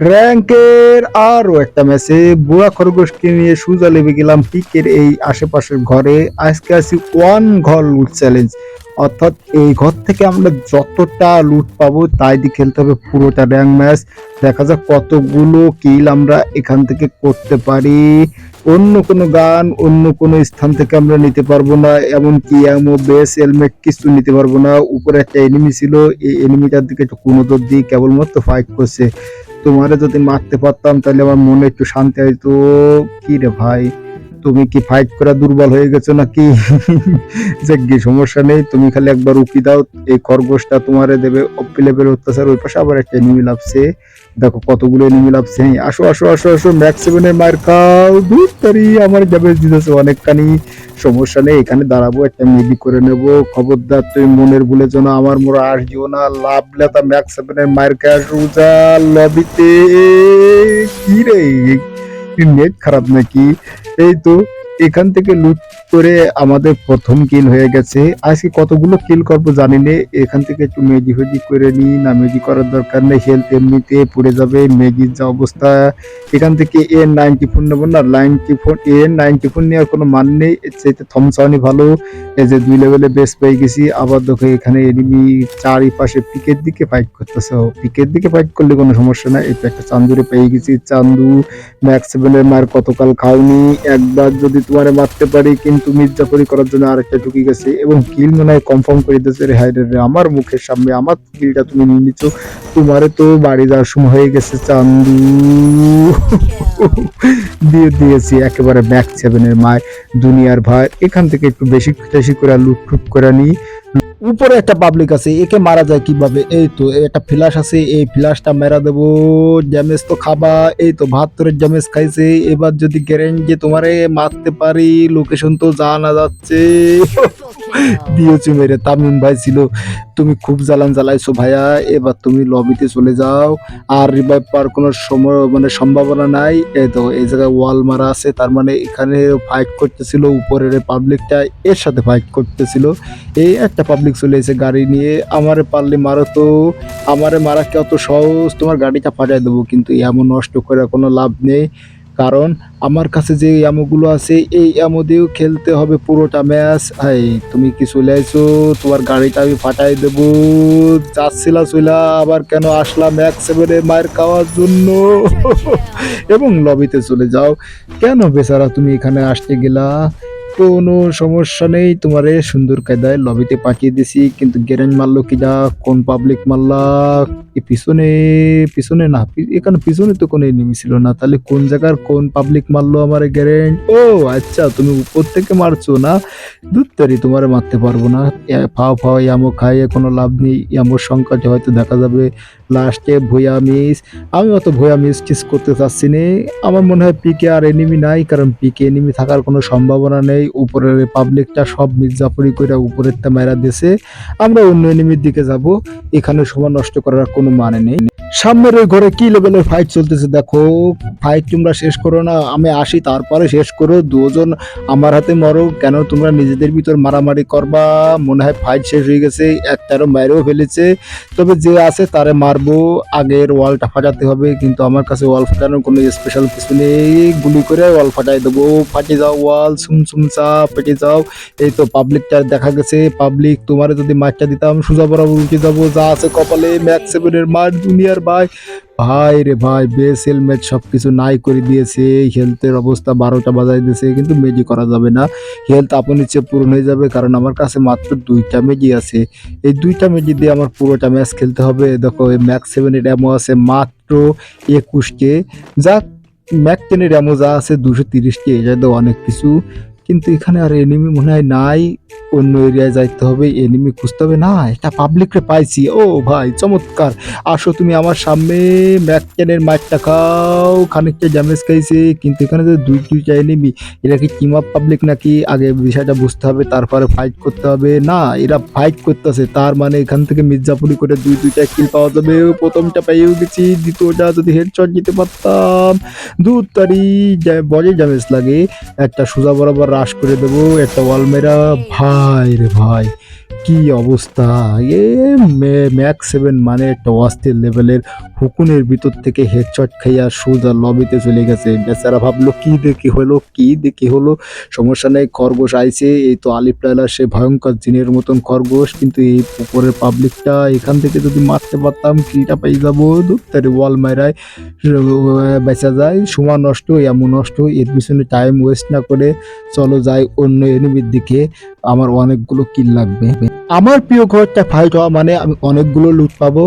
র্যাঙ্কের আরও একটা ম্যাচে বুড়া খরগোশকে নিয়ে সুজা লেবে গেলাম পিকের এই আশেপাশের ঘরে। আজকে আছি ওয়ান ঘর লুট চ্যালেঞ্জ অর্থাৎ এই ঘর থেকে আমরা যতটা লুট পাবো তাই দিয়ে খেলতে হবে পুরোটা র্যাঙ্ক ম্যাচ। দেখা যাক কতগুলো কিল আমরা এখান থেকে করতে পারি। অন্য কোনো গান, অন্য কোনো স্থান থেকে আমরা নিতে পারব না, এমনকি এমন বেস হেলমেট কিছু নিতে পারব না। উপরে একটা এনিমি ছিল, এই এনিমিটার দিকে একটু কুনজর দিয়ে কেবলমাত্র ফাইট করছে। তোমারে যদি মারতে পারতাম তাহলে আমার মনে একটু শান্তি হইতো। কি রে ভাই? তুমি কি ফাইট করা দুর্বল হয়ে গেছো নাকি? যে কি সমস্যা নেই তুমি খালি একবার উকি দাও এই খরগোশটা তোমারে দেবে অপি লেভেল অত্যাচার ওই পাশে আবার একটা এনিমি লাভছে দেখো কতগুলো এনিমি লাভছে হ্যাঁ, আসো আসো আসো আসো ম্যাক্স সেভেনের মার খাও। দূর তারি আমার যাবে দিতেছে অনেকখানি। সমস্যা নেই এখানে দাঁড়াবো একটা মেডি করে নেব। খবরদার তুই মনের ভুলে যেন আমার মোড়া আসিও না। লাভ লেতা ম্যাক্স সেভেনের মায়ের কাজ রোজা লবিতে। কি রে? নেট খারাপ নাকি এই তো এখান থেকে লুট করে আমাদের প্রথম কিল হয়ে গেছে। আজকে কতগুলো কিল করব জানি না। এখান থেকে একটু মেজি ফেজি করে নি না মেজি করার দরকার নেই। হেলথ এমনিতে পড়ে যাবে। মেজির যা অবস্থা, এখান থেকে এ নাইনটি ফোর নেব না। নাইনটি ফোর এ নাইনটি ফোর নেওয়ার কোনো মান নেই। চাইতে থমসাওয়ানি ভালো। এই যে দুই লেভেলে বেস পেয়ে গেছি। আবার দেখো এখানে এনিমি চারিপাশে পিকের দিকে ফাইট করতেছে। পিকের দিকে ফাইট করলে কোনো সমস্যা নাই। এটা একটা চান্দুরে পেয়ে গেছি। চান্দু ম্যাক্স মার কতকাল খাওনি। একবার যদি তোমারে মারতে পারি, কিন্তু মির্জাফরি করার জন্য আরেকটা ঢুকে গেছে এবং কিল মনে হয় কনফার্ম করে দিয়েছে রে হাইরে রে আমার মুখের সামনে আমার কিলটা তুমি নিয়ে নিচ্ছ তোমারে তো বাড়ি যাওয়ার সময় হয়ে গেছে চান্দু। দিয়ে দিয়েছি একেবারে ব্যাক সেভেনের মায়, দুনিয়ার ভাই, এখান থেকে একটু বেশি বেশি করে লুট করে নিই উপরে একটা পাবলিক আছে, একে মারা যায় কীভাবে? এই তো, একটা ফ্ল্যাশ আছে, এই ফ্ল্যাশটা মেরা দেব। জ্যামেজ তো খাবা, এই তো বাহাত্তরের জ্যামেজ খাইছে। এবার যদি গ্যারেন্ট যে তোমারে মারতে পারি লোকেশন তো জানা যাচ্ছে। দিয়েছ মেরে। তামিম ভাই ছিল, তুমি খুব জ্বালান জ্বালাইছো ভাইয়া, এবার তুমি লবিতে চলে যাও। আর রিভাইভ পাওয়ার কোনো সময় মানে সম্ভাবনা নাই। তো, এই জায়গায় ওয়াল মারা আছে, তার মানে এখানে ফাইট করতেছিল, উপরের পাবলিকটা এর সাথে ফাইট করতেছিল। এই একটা পাবলিক চলে এসে গাড়ি নিয়ে, আমারে পারলে মারো তো, আমারে মারা কি অত সহজ? তোমার গাড়িটা ফাটাই দেবো। কিন্তু এমন নষ্ট করে কোনো লাভ নেই। কারণ আমার কাছে যে অ্যামোগুলো আছে এই অ্যামো দিয়েও খেলতে হবে পুরোটা ম্যাচ। হাই তুমি কি চলে আইছো? তোমার গাড়িটা আমি ফাটাই দেব। যাচ্ছিলা চইলা আবার কেন আসলাম এক সেভেনের মায়ের খাওয়ার জন্য? এবং লবিতে চলে যাও। কেন বেচারা তুমি এখানে আসতে গেলা? কোনো সমস্যা নেই, তোমারে সুন্দর কায়দায় লবিতে পাঠিয়ে দিছি, কিন্তু গ্যারেঞ্জ মারলো কিনা কোন পাবলিক মারলা? পিছনে পিছনে না এখানে পিছনে তো কোনো এনিমি ছিল না, তাহলে কোন জায়গার কোন পাবলিক মারলো আমার গ্যারেঞ্জ ও আচ্ছা তুমি উপর থেকে মারছো না? দুত্তারি তোমারে মারতে পারব না। ফাও ফাও ইয়ামো খাইয়ে কোনো লাভ নেই ইয়ামোর সংকটে হয়তো দেখা যাবে লাস্টে ভুয়া মিস আমি অত ভুয়া মিস টিস করতে চাচ্ছি না, আমার মনে হয় পিকে আর এনিমি নাই, কারণ পিকে এনিমি থাকার কোনো সম্ভাবনা নেই। উপরের পাবলিকটা সব মির্জাপুরি করে উপরেরটা মেরা দিয়েছে। আমরা অন্য এনিমির দিকে যাব। এখানে সময় নষ্ট করার কোনো মানে নেই। সামনের ওই ঘরে কি লেভেলের ফাইট চলতেছে দেখো ফাইট তোমরা শেষ করো না, আমি আসি, তারপরে শেষ করো, দুজন আমার হাতে মরো, কেন তোমরা নিজেদের ভিতর মারামারি করবা? মনে হয় ফাইট শেষ হয়ে গেছে, একটারও মেরেও ফেলেছে। তবে যে আছে তারে মারবো, আগের ওয়ালটা ফাটাতে হবে, কিন্তু আমার কাছে ওয়াল ফাটানোর কোনো স্পেশাল কিছু নেই। গুলি করে ওয়াল ফাটাই দেবো। ফাটে যাও ওয়াল সুম সুম চা পেটে যাও। এই তো পাবলিকটা দেখা গেছে। পাবলিক তোমার যদি মারটা দিতাম, সোজা বরাবর উঠে যাব। যা আছে কপালে ম্যাক্স মার, দুনিয়ার ভাই। ভাই রে ভাই বেস হেলমেট সব কিছু নাই করে দিয়েছে। হেলথের অবস্থা বারোটা বাজাই দিয়েছে, কিন্তু মেজি করা যাবে না। হেলথ আপন ইচ্ছে পূরণ হয়ে যাবে, কারণ আমার কাছে মাত্র দুইটা মেজি আছে। এই দুইটা মেজি দিয়ে আমার পুরোটা ম্যাচ খেলতে হবে। দেখো, এই ম্যাক্স সেভেনের অ্যামো আছে মাত্র একুশকে যা ম্যাক টেনের অ্যামো যা আছে দুশো তিরিশকে এটা তো অনেক কিছু। কিন্তু এখানে আর এনিমি মনে হয় নাই। অন্য এরিয়ায় যাইতে হবে এনিমি খুঁজতে হবে। না, এটা পাবলিকরে পাইছি। ও ভাই, চমৎকার। আসো তুমি আমার সামনে ম্যাক টেনের মাইটটা খাও। খানিকটা ড্যামেজ খাইছে, কিন্তু এখানে যে দুই, দুইটা এনিমি এরা কি টিম আপ পাবলিক নাকি? আগে বিষয়টা বুঝতে হবে, তারপরে ফাইট করতে হবে। না, এরা ফাইট করতেছে, তার মানে এখান থেকে মির্জাপুরি করে দুই, দুইটা কিল পাওয়া যাবে। প্রথমটা পেয়েও গেছি, দ্বিতীয়টা যদি হেডশট দিতে পারতাম। দু তারি বডি ড্যামেজ লাগে। একটা সোজা বরাবর রাশ করে দেবো একটা অলমেরা মেরা ভাই রে ভাই। কি অবস্থা? এ ম্যাক সেভেন মানে একটা অস্থির লেভেলের হুকুনের ভিতর থেকে হেডশট খাইয়া সোজা লবিতে চলে গেছে। বেচারা ভাবলো, কি দেখি হলো, কি দেখি হলো? সমস্যা নেই, খরগোশ আইছে। এই তো আলিফ লাইলা সে ভয়ঙ্কর জিনের মতন খরগোশ। কিন্তু এই পুকুরের পাবলিকটা এখান থেকে যদি মারতে পারতাম কিটা পাই যাব। তার ওয়াল মারায় বেচা যায়, সময় নষ্ট, এমন নষ্ট এর পিছনে টাইম ওয়েস্ট না করে, চলো যাই অন্য এনিমির দিকে। আমার অনেকগুলো কিল লাগবে। আমার প্রিয় ঘরটা ফাইট হওয়া মানে আমি অনেকগুলো লুট পাবো।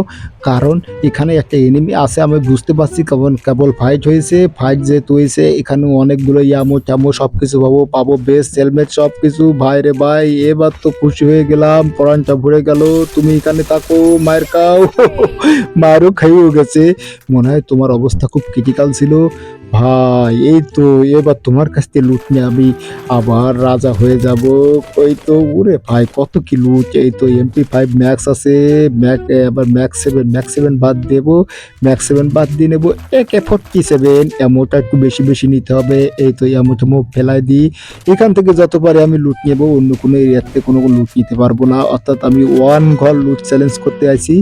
কারণ এখানে একটা এনিমি আছে, আমি বুঝতে পারছি কেবল কেবল ফাইট হয়েছে ফাইট যেহেতু হয়েছে এখানে অনেকগুলো ইয়ামো ট্যামো সব কিছু পাবো পাবো বেস্ট হেলমেট সব কিছু ভাই রে ভাই, এবার তো খুশি হয়ে গেলাম পরানটা ভরে গেল, তুমি এখানে থাকো মায়ের কাও মায়েরও খাইয়েও গেছে। মনে হয় তোমার অবস্থা খুব ক্রিটিক্যাল ছিল। ভাই, এই তো এবার তোমার কাছ থেকে লুট নিয়ে আমি আবার রাজা হয়ে যাব। ওই তো, ওরে ভাই, কত কি লুট এই তো এমপি ফাইভ ম্যাক্স আছে। ম্যাক আবার ম্যাক্স সেভেন ম্যাক্স সেভেন বাদ দেবো। ম্যাক্স সেভেন বাদ দিয়ে নেব এক একে ফোরটি সেভেন এমোটা একটু বেশি বেশি নিতে হবে। এই তো এমো টেমো ফেলাই দিই। এখান থেকে যত পারে আমি লুট নেব, অন্য কোনো এরিয়াতে কোনো লুট নিতে পারব না। অর্থাৎ আমি ওয়ান ঘর লুট চ্যালেঞ্জ করতে আইছি।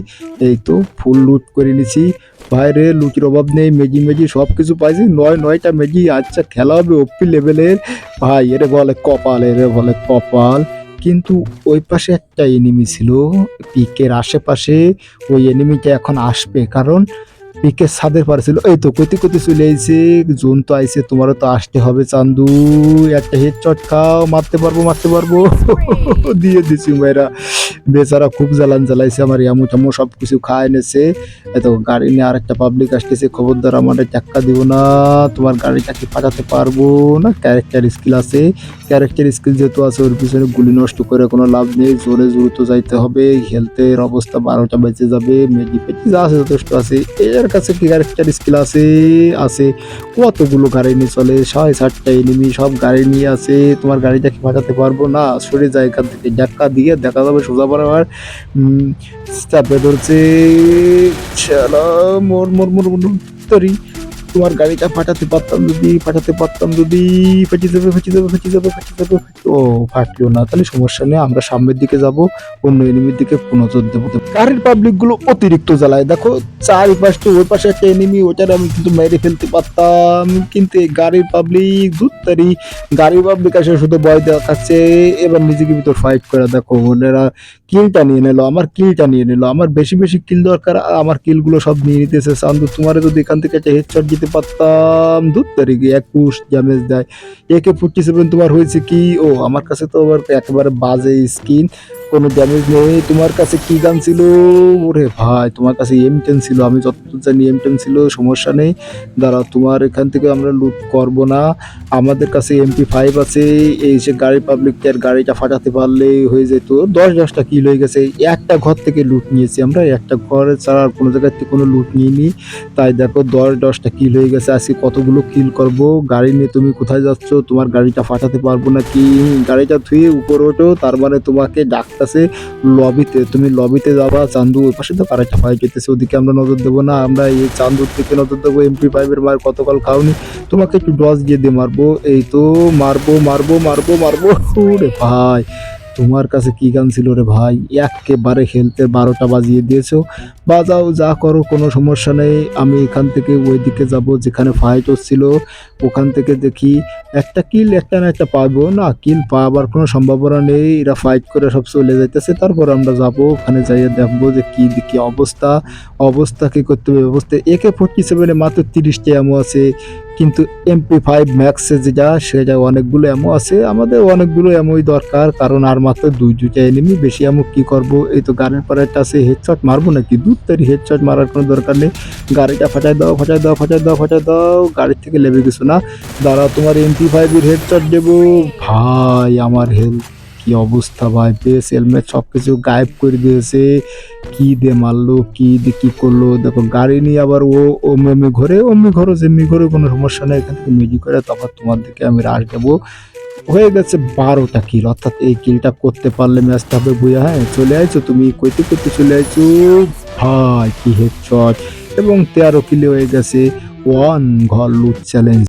এই তো ফুল লুট করে নিছি। বাইরে লুচির অভাব নেই, মেজি মেজি সব কিছু পাইছি, নয় নয়টা মেজি আচ্ছা খেলা হবে ওপি লেভেলের ভাই, এরে বলে কপাল, এরে বলে কপাল। কিন্তু ওই পাশে একটা এনিমি ছিল, পিকের আশেপাশে, ওই এনিমিটা এখন আসবে। কারণ পিকের ছাদের পারে ছিল। এই তো কতি কতি চলে আইছে জোন তো আইছে তোমারও তো আসতে হবে চান্দু। একটা হেড চট খাও মারতে পারব মারতে পারব। দিয়ে দিছি মেয়েরা বেচারা খুব জ্বালান জ্বালাইছে আমার ইয়ামু টামু সব কিছু খায় এনেছে এত গাড়ি নিয়ে আর একটা পাবলিক আসতেছে খবরদার আমার টাক্কা দিব না তোমার গাড়িটাকে পাঠাতে পারব না ক্যারেক্টার স্কিল আছে। ক্যারেক্টার স্কিল যেহেতু আছে ওর পিছনে গুলি নষ্ট করে কোনো লাভ নেই জোরে জোরে যাইতে হবে হেলথের অবস্থা বারোটা বেঁচে যাবে মেডি পেটি যা আছে যথেষ্ট আছে এর কাছে কি ক্যারেক্টার স্কিল আছে আছে কতগুলো গাড়ি নিয়ে চলে ছয় সাতটা এনিমি সব গাড়ি নিয়ে আছে তোমার গাড়িটা কি বাঁচাতে পারব না সরে যায় এখান থেকে ডাক্কা দিয়ে দেখা যাবে সোজা উম, চাপে ধরছে মোর মোর মোর মোর তরি তোমার গাড়িটা পাঠাতে পারতাম যদি পাঠাতে পারতাম যদি। ফেটে যাবে ফেটে যাবে ফেটে যাবে ফেটে যাবে। ও, ফাটলো না, তাহলে সমস্যা নেই, আমরা সামনের দিকে যাব, অন্য এনিমির দিকে পুনজোর দেবো। গাড়ির পাবলিকগুলো অতিরিক্ত জ্বালায়। দেখো চারিপাশটা ওই পাশে একটা এনিমি ওটার আমি কিন্তু মেরে ফেলতে পারতাম। কিন্তু গাড়ির পাবলিক দুত্তারি গাড়ির পাবলিক আসে, শুধু ভয় দেখাচ্ছে এবার নিজেকে ভিতর ফাইট করে দেখো, ওনারা কিলটা নিয়ে নিল, আমার কিলটা নিয়ে নিল। আমার বেশি বেশি কিল দরকার আমার কিলগুলো সব নিয়ে নিতেছে। চান্দু তোমার যদি এখান থেকে একটা হেডশট দিতে পারতাম। দু তারিখে একুশ ড্যামেজ দেয়। একে ফোর্টি সেভেন তোমার হয়েছে কি? ও, আমার কাছে তো আবার একেবারে বাজে স্কিন কোনো ড্যামেজ নেই। তোমার কাছে কি গান ছিল? ওরে ভাই, তোমার কাছে এম টেন ছিল। আমি যতদূর জানি এম টেন ছিল, সমস্যা নেই। দাঁড়াও, তোমার এখান থেকে আমরা লুট করব না। আমাদের কাছে এমপি ফাইভ আছে। এই যে গাড়ি পাবলিকের গাড়িটা ফাটাতে পারলেই হয়ে যেত। দশ দশটা কিল হয়ে গেছে। একটা ঘর থেকে লুট নিয়েছি আমরা। একটা ঘরে ছাড়া আর কোনো জায়গার থেকে কোনো লুট নিইনি। তাই দেখো, দশ দশটা কিল হয়ে গেছে। আজকে কতগুলো কিল করব? গাড়ি নিয়ে তুমি কোথায় যাচ্ছ? তোমার গাড়িটা ফাটাতে পারব না কি গাড়িটা ধুয়ে উপরে ওঠো। তার মানে তোমাকে ডাকতেছে লবিতে, তুমি লবিতে যাবা, চান্দু ওই পাশে তো আরেকটা ফাইট যেতেছে, ওদিকে আমরা নজর দেবো না, আমরা এই চান্দুর থেকে নজর দেবো এমপি ফাইভের মার কতকাল খাওনি, তোমাকে একটু ডস দিয়ে দিয়ে মারবো, এই তো মারবো মারবো মারবো মারবো ভাই। তোমার কাছে কি গান ছিল রে ভাই? একেবারে খেলতে বারোটা বাজিয়ে দিয়েছ। বাজাও, যা করো, কোনো সমস্যা নেই। আমি এখান থেকে ওই দিকে যাব, যেখানে ফাইট হচ্ছিল। ওখান থেকে দেখি একটা কিল একটা না একটা পাবো। না কিল পাওয়ার কোনো সম্ভাবনা নেই। এরা ফাইট করে সব চলে যাইতেছে। তারপর আমরা যাব, ওখানে যাইয়ে দেখব যে কি কি অবস্থা। অবস্থা কী করতে হবে? অবস্থা একে ফোর্টি সেভেনে মাত্র তিরিশটি এমও আছে। কিন্তু এমপি ফাইভ ম্যাক্সে যেটা সেটা অনেকগুলো এমও আছে। আমাদের অনেকগুলো এমওই দরকার, কারণ আর মাত্র দুই দুইটা এনিমি বেশি এমও কি করব? এই তো গাড়ির একটা আছে হেডশট মারবো নাকি? দূর তারি হেডশট মারার কোনো দরকার নেই। গাড়িটা ফাটাই দাও ফাটাই দাও ফাটাই দাও ফাটাই দাও, গাড়ির থেকে লেবে গেছো না। দাঁড়া তোমার এমপি ফাইভের হেডশট দেবো। ভাই, আমার হেলথ কি অবস্থা ভাই? বেশ হেলমেট সব কিছু গায়েব করে দিয়েছে। কি দে মারলো, কি দে কি করল? দেখো, গাড়ি নিয়ে আবার ও অমনি ঘরে অমনি ঘরে, যেমনি ঘরে, কোনো সমস্যা নেই। এখান থেকে মিজি করে তারপর তোমার দিকে আমি রাশ দেবো। হয়ে গেছে বারোটা কিল অর্থাৎ এই কিলটা করতে পারলে ম্যাচটা হবে বুঝা হ্যাঁ? চলে আইছো তুমি, কইতে কইতে চলে আইছো। ভাই, কি হেড এবং তেরো কিলে হয়ে গেছে। ওয়ান ঘর লুট চ্যালেঞ্জ